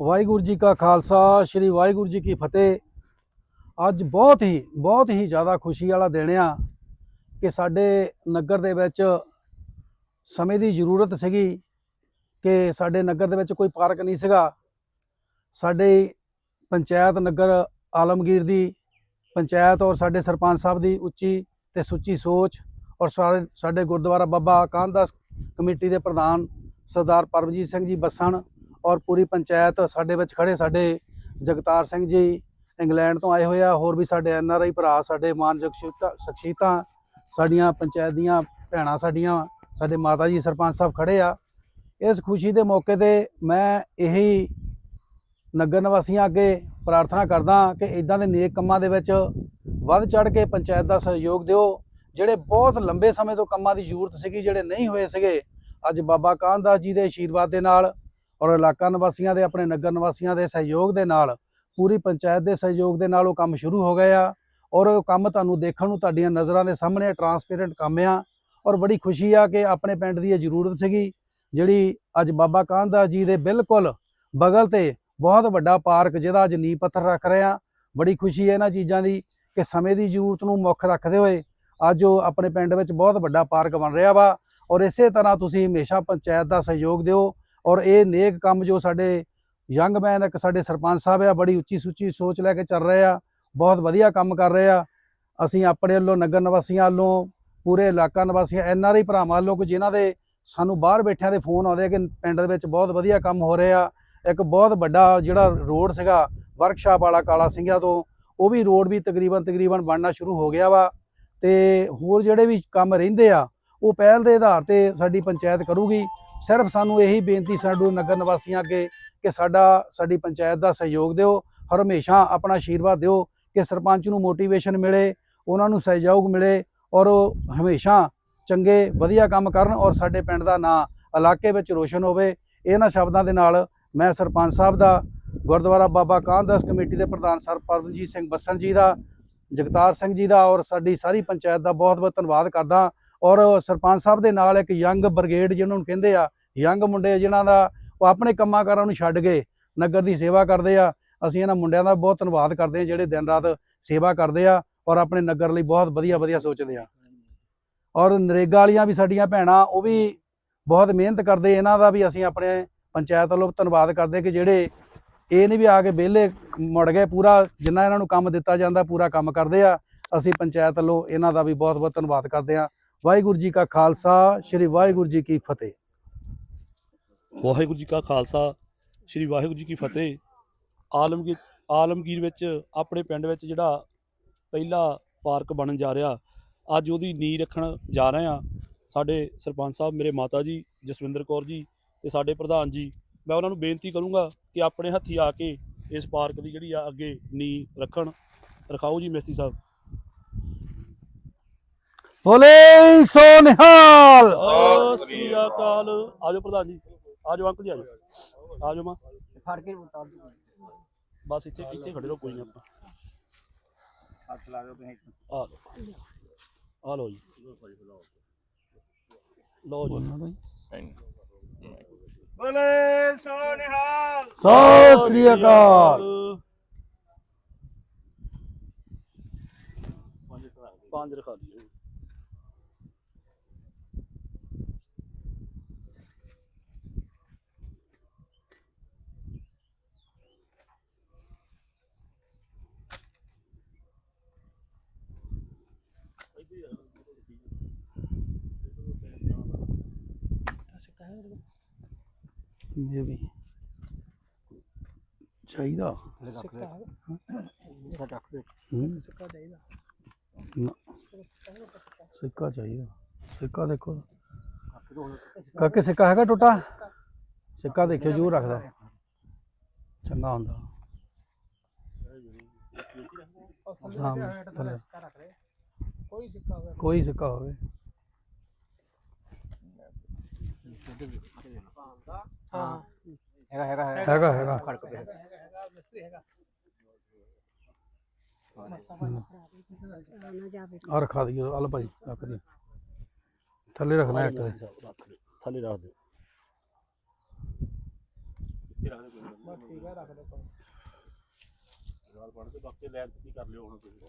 ਵਾਹਿਗੁਰੂ ਜੀ ਕਾ ਖਾਲਸਾ, ਸ੍ਰੀ ਵਾਹਿਗੁਰੂ ਜੀ ਕੀ ਫਤਿਹ। ਅੱਜ ਬਹੁਤ ਹੀ ਬਹੁਤ ਹੀ ਜ਼ਿਆਦਾ ਖੁਸ਼ੀ ਵਾਲਾ ਦਿਨ ਆ ਕਿ ਸਾਡੇ ਨਗਰ ਦੇ ਵਿੱਚ ਸਮੇਂ ਦੀ ਜ਼ਰੂਰਤ ਸੀਗੀ ਕਿ ਸਾਡੇ ਨਗਰ ਦੇ ਵਿੱਚ ਕੋਈ ਪਾਰਕ ਨਹੀਂ ਸੀਗਾ। ਸਾਡੇ ਪੰਚਾਇਤ ਨਗਰ ਆਲਮਗੀਰ ਦੀ ਪੰਚਾਇਤ ਔਰ ਸਾਡੇ ਸਰਪੰਚ ਸਾਹਿਬ ਦੀ ਉੱਚੀ ਤੇ ਸੁੱਚੀ ਸੋਚ ਔਰ ਸਾਰੇ ਸਾਡੇ ਗੁਰਦੁਆਰਾ ਬਾਬਾ ਕਾਨਦਾਸ ਕਮੇਟੀ ਦੇ ਪ੍ਰਧਾਨ ਸਰਦਾਰ ਪਰਮਜੀਤ ਸਿੰਘ ਜੀ ਬੱਸਣ ਔਰ ਪੂਰੀ ਪੰਚਾਇਤ ਸਾਡੇ ਵਿੱਚ ਖੜੇ, ਸਾਡੇ ਜਗਤਾਰ ਸਿੰਘ ਜੀ ਇੰਗਲੈਂਡ ਤੋਂ ਆਏ ਹੋਏ ਆ, ਹੋਰ ਵੀ ਸਾਡੇ ਐਨ ਆਰ ਆਈ ਭਰਾ, ਸਾਡੇ ਮਾਨਯੋਗ ਸ਼ਖਸੀਅਤਾਂ ਸਾਡੀਆਂ ਪੰਚਾਇਤ ਦੀਆਂ ਭੈਣਾਂ ਸਾਡੀਆਂ, ਸਾਡੇ ਮਾਤਾ ਜੀ ਸਰਪੰਚ ਸਾਹਿਬ ਖੜੇ ਆ। ਇਸ ਖੁਸ਼ੀ ਦੇ ਮੌਕੇ ਤੇ ਮੈਂ ਇਹੀ ਨਗਰ ਨਿਵਾਸੀਆਂ ਅੱਗੇ ਪ੍ਰਾਰਥਨਾ ਕਰਦਾ ਕਿ ਇਦਾਂ ਦੇ ਨੇਕ ਕੰਮਾਂ ਦੇ ਵਿੱਚ ਵੱਧ ਚੜ ਕੇ ਪੰਚਾਇਤ ਦਾ ਸਹਿਯੋਗ ਦਿਓ। ਜਿਹੜੇ ਬਹੁਤ ਲੰਬੇ ਸਮੇਂ ਤੋਂ ਕੰਮਾਂ ਦੀ ਜ਼ਰੂਰਤ ਸੀਗੀ, ਜਿਹੜੇ ਨਹੀਂ ਹੋਏ ਸੀਗੇ, ਅੱਜ ਬਾਬਾ ਕਾਨਦਾਸ ਜੀ ਦੇ ਆਸ਼ੀਰਵਾਦ ਦੇ ਨਾਲ ਔਰ ਇਲਾਕਾ ਨਿਵਾਸੀਆਂ ਦੇ, ਆਪਣੇ ਨਗਰ ਨਿਵਾਸੀਆਂ ਦੇ ਸਹਿਯੋਗ ਦੇ ਨਾਲ, ਪੂਰੀ ਪੰਚਾਇਤ ਦੇ ਸਹਿਯੋਗ ਦੇ ਨਾਲ ਉਹ ਕੰਮ ਸ਼ੁਰੂ ਹੋ ਗਏ ਆ। ਔਰ ਉਹ ਕੰਮ ਤੁਹਾਨੂੰ ਦੇਖਣ ਨੂੰ ਤੁਹਾਡੀਆਂ ਨਜ਼ਰਾਂ ਦੇ ਸਾਹਮਣੇ ਟਰਾਂਸਪੇਰੈਂਟ ਕੰਮ ਆ। ਔਰ ਬੜੀ ਖੁਸ਼ੀ ਆ ਕਿ ਆਪਣੇ ਪਿੰਡ ਦੀ ਇਹ ਜ਼ਰੂਰਤ ਸੀਗੀ, ਜਿਹੜੀ ਅੱਜ ਬਾਬਾ ਕਾਨਦਾਸ ਜੀ ਦੇ ਬਿਲਕੁਲ ਬਗਲ ਤੇ ਬਹੁਤ ਵੱਡਾ ਪਾਰਕ ਜਿਹਦਾ ਅੱਜ ਨੀਂਹ ਪੱਥਰ ਰੱਖ ਰਿਹਾ ਬੜੀ ਖੁਸ਼ੀ ਹੈ ਇਹਨਾਂ ਚੀਜ਼ਾਂ ਦੀ ਕਿ ਸਮੇਂ ਦੀ ਜ਼ਰੂਰਤ ਨੂੰ ਮੁੱਖ ਰੱਖਦੇ ਹੋਏ ਅੱਜ ਉਹ ਆਪਣੇ ਪਿੰਡ ਵਿੱਚ ਬਹੁਤ ਵੱਡਾ ਪਾਰਕ ਬਣ ਰਿਹਾ ਵਾ। ਔਰ ਇਸੇ ਤਰ੍ਹਾਂ ਤੁਸੀਂ ਹਮੇਸ਼ਾ ਪੰਚਾਇਤ ਦਾ ਸਹਿਯੋਗ ਦਿਓ ਔਰ ਇਹ ਨੇਕ ਕੰਮ ਜੋ ਸਾਡੇ ਯੰਗ ਮੈਨ, ਇੱਕ ਸਾਡੇ ਸਰਪੰਚ ਸਾਹਿਬ ਆ, ਬੜੀ ਉੱਚੀ ਸੁੱਚੀ ਸੋਚ ਲੈ ਕੇ ਚੱਲ ਰਹੇ ਆ, ਬਹੁਤ ਵਧੀਆ ਕੰਮ ਕਰ ਰਹੇ ਆ। ਅਸੀਂ ਆਪਣੇ ਵੱਲੋਂ, ਨਗਰ ਨਿਵਾਸੀਆਂ ਵੱਲੋਂ, ਪੂਰੇ ਇਲਾਕਾ ਨਿਵਾਸੀਆਂ, ਐਨ ਆਰ ਆਈ ਭਰਾਵਾਂ ਵੱਲੋਂ ਕਿ ਜਿਨ੍ਹਾਂ ਦੇ ਸਾਨੂੰ ਬਾਹਰ ਬੈਠਿਆਂ ਦੇ ਫੋਨ ਆਉਂਦੇ ਆ ਕਿ ਪਿੰਡ ਦੇ ਵਿੱਚ ਬਹੁਤ ਵਧੀਆ ਕੰਮ ਹੋ ਰਿਹਾ। ਇੱਕ ਬਹੁਤ ਵੱਡਾ ਜਿਹੜਾ ਰੋਡ ਸੀਗਾ, ਵਰਕਸ਼ਾਪ ਵਾਲਾ ਕਾਲਾ ਸਿੰਘਾਂ ਤੋਂ, ਉਹ ਵੀ ਰੋਡ ਵੀ ਤਕਰੀਬਨ ਤਕਰੀਬਨ ਬਣਨਾ ਸ਼ੁਰੂ ਹੋ ਗਿਆ ਵਾ। ਤੇ ਹੋਰ ਜਿਹੜੇ ਵੀ ਕੰਮ ਰਹਿੰਦੇ ਆ, ਉਹ ਪਹਿਲ ਦੇ ਆਧਾਰ ਤੇ ਸਾਡੀ ਪੰਚਾਇਤ ਕਰੂਗੀ। ਸਿਰਫ ਸਾਨੂੰ ਇਹੀ ਬੇਨਤੀ ਸਾਡੂ ਨਗਰ ਨਿਵਾਸੀਆਂ ਅੱਗੇ ਕਿ ਸਾਡਾ, ਸਾਡੀ ਪੰਚਾਇਤ ਦਾ ਸਹਿਯੋਗ ਦਿਓ, ਹਰ ਹਮੇਸ਼ਾ ਆਪਣਾ ਆਸ਼ੀਰਵਾਦ ਦਿਓ, ਕਿ ਸਰਪੰਚ ਨੂੰ ਮੋਟੀਵੇਸ਼ਨ ਮਿਲੇ, ਉਹਨਾਂ ਨੂੰ ਸਹਿਯੋਗ ਮਿਲੇ ਔਰ ਉਹ ਹਮੇਸ਼ਾ ਚੰਗੇ, ਵਧੀਆ ਕੰਮ ਕਰਨ ਔਰ ਸਾਡੇ ਪਿੰਡ ਦਾ ਨਾਂ ਇਲਾਕੇ ਵਿੱਚ ਰੋਸ਼ਨ ਹੋਵੇ। ਇਹਨਾਂ ਸ਼ਬਦਾਂ ਦੇ ਨਾਲ ਮੈਂ ਸਰਪੰਚ ਸਾਹਿਬ ਦਾ, ਗੁਰਦੁਆਰਾ ਬਾਬਾ ਕਾਨਦਾਸ ਕਮੇਟੀ ਦੇ ਪ੍ਰਧਾਨ ਸਰ ਪਰਮਜੀਤ ਸਿੰਘ ਬੱਸਣ ਜੀ ਦਾ ਜਗਤਾਰ ਸਿੰਘ ਜੀ ਦਾ ਔਰ ਸਾਡੀ ਸਾਰੀ ਪੰਚਾਇਤ ਦਾ ਬਹੁਤ ਬਹੁਤ ਧੰਨਵਾਦ ਕਰਦਾ। ਔਰ ਸਰਪੰਚ ਸਾਹਿਬ ਦੇ ਨਾਲ ਇੱਕ ਯੰਗ ਬ੍ਰਿਗੇਡ ਜਿਹਨਾਂ ਨੂੰ ਕਹਿੰਦੇ ਆ, ਯੰਗ ਮੁੰਡੇ ਜਿਨ੍ਹਾਂ ਦਾ ਉਹ ਆਪਣੇ ਕੰਮਾਂ ਕਾਰਾਂ ਨੂੰ ਛੱਡ ਕੇ ਨਗਰ ਦੀ ਸੇਵਾ ਕਰਦੇ ਆ। ਅਸੀਂ ਇਹਨਾਂ ਮੁੰਡਿਆਂ ਦਾ ਬਹੁਤ ਧੰਨਵਾਦ ਕਰਦੇ ਆ ਜਿਹੜੇ ਦਿਨ ਰਾਤ ਸੇਵਾ ਕਰਦੇ ਆ ਔਰ ਆਪਣੇ ਨਗਰ ਲਈ ਬਹੁਤ ਵਧੀਆ ਵਧੀਆ ਸੋਚਦੇ ਆ। ਔਰ ਨਰੇਗਾ ਵਾਲੀਆਂ ਵੀ ਸਾਡੀਆਂ ਭੈਣਾਂ, ਉਹ ਵੀ ਬਹੁਤ ਮਿਹਨਤ ਕਰਦੇ ਇਹਨਾਂ ਦਾ ਵੀ ਅਸੀਂ ਆਪਣੇ ਪੰਚਾਇਤ ਵੱਲੋਂ ਧੰਨਵਾਦ ਕਰਦੇ ਕਿ ਜਿਹੜੇ ਇਹ ਨਹੀਂ ਵੀ ਆ ਕੇ ਵਿਹਲੇ ਮੁੜ ਗਏ, ਪੂਰਾ ਜਿੰਨਾ ਇਹਨਾਂ ਨੂੰ ਕੰਮ ਦਿੱਤਾ ਜਾਂਦਾ, ਪੂਰਾ ਕੰਮ ਕਰਦੇ ਆ। ਅਸੀਂ ਪੰਚਾਇਤ ਵੱਲੋਂ ਇਹਨਾਂ ਦਾ ਵੀ ਬਹੁਤ ਬਹੁਤ ਧੰਨਵਾਦ ਕਰਦੇ ਆ ਵਾਹਿਗੁਰੂ ਜੀ ਕਾ ਖਾਲਸਾ, ਸ੍ਰੀ ਵਾਹਿਗੁਰੂ ਜੀ ਕੀ ਫਤਿਹ। ਵਾਹਿਗੁਰੂ ਜੀ ਕਾ ਖਾਲਸਾ, ਸ੍ਰੀ ਵਾਹਿਗੁਰੂ ਜੀ ਕੀ ਫਤਿਹ। ਆਲਮਗੀਰ ਆਲਮਗੀਰ ਵਿੱਚ, ਆਪਣੇ ਪਿੰਡ ਵਿੱਚ ਜਿਹੜਾ ਪਹਿਲਾ ਪਾਰਕ ਬਣਨ ਜਾ ਰਿਹਾ, ਅੱਜ ਉਹਦੀ ਨੀਂਹ ਰੱਖਣ ਜਾ ਰਹੇ ਆ ਸਾਡੇ ਸਰਪੰਚ ਸਾਹਿਬ, ਮੇਰੇ ਮਾਤਾ ਜੀ, ਜਸਵਿੰਦਰ ਕੌਰ ਜੀ ਤੇ ਸਾਡੇ ਪ੍ਰਧਾਨ ਜੀ ਮੈਂ ਉਹਨਾਂ ਨੂੰ ਬੇਨਤੀ ਕਰੂੰਗਾ ਕਿ ਆਪਣੇ ਹੱਥੀ ਆ ਕੇ ਇਸ ਪਾਰਕ ਦੀ ਜਿਹੜੀ ਆ ਅੱਗੇ ਨੀਂਹ ਰੱਖਣ। ਰਖਾਓ ਜੀ ਮੇਸੀ ਸਾਹਿਬ। ਬੋਲੇ ਸੋ ਨਿਹਾਲ ਸ੍ਰੀ ਅਕਾਲ। ਆਜੋ ਪ੍ਰਧਾਨ ਜੀ। ਆਜੋ ਅੰਕਲ ਜੀ ਆਜੋ। ਆਜੋ ਮਾਂ। ਫੜ ਕੇ ਬਸ ਇੱਥੇ ਇੱਥੇ ਖੜੇ ਰਹੋ ਕੋਈ ਨਾ ਆਪਾਂ। ਹੱਥ ਲਾ ਦਿਓ ਤੁਸੀਂ। ਆ ਲਓ। ਆ ਲਓ ਜੀ। ਲਓ ਜੀ। ਬੋਲੇ ਸੋ ਨਿਹਾਲ। ਸਤਿ ਸ੍ਰੀ ਅਕਾਲ। ਪੰਜ ਰਖਾ ਦਿਓ ਵੀ ਚਾਹੀਦਾ। ਨਾ। ਸਿੱਕਾ ਚਾਹੀਦਾ। ਸਿੱਕਾ ਦੇਖੋ। ਕਾਕੇ ਸਿੱਕਾ ਹੈਗਾ ਟੁੱਟਾ? ਸਿੱਕਾ। ਦੇਖਿਓ ਜੂਰ ਰੱਖਦਾ। ਚੰਗਾ ਹੁੰਦਾ। ਹਾਂ ਥੱਲੇ। ਕੋਈ ਸਿੱਕਾ ਹੋਵੇ। ਕੋਈ ਸਿੱਕਾ ਹੋਵੇ। ਹਾਂ। ਹੈਗਾ ਹੈਗਾ ਹੈਗਾ ਹੈਗਾ ਖੜਕ ਪਿਆ ਆ ਰਖਾ ਦਿਓ ਅਲ ਭਾਈ ਰੱਖ ਦਿਓ ਥੱਲੇ ਰੱਖਣਾ ਐਕਟ ਥੱਲੇ ਰੱਖ ਦਿਓ ਠੀਕ ਹੈ ਰੱਖ ਦੇ ਗੱਲ ਪੜ ਬਾਕੀ ਲੈਬ ਕੀ ਕਰ ਲਿਓ ਹੁਣ ਤੁਸੀਂ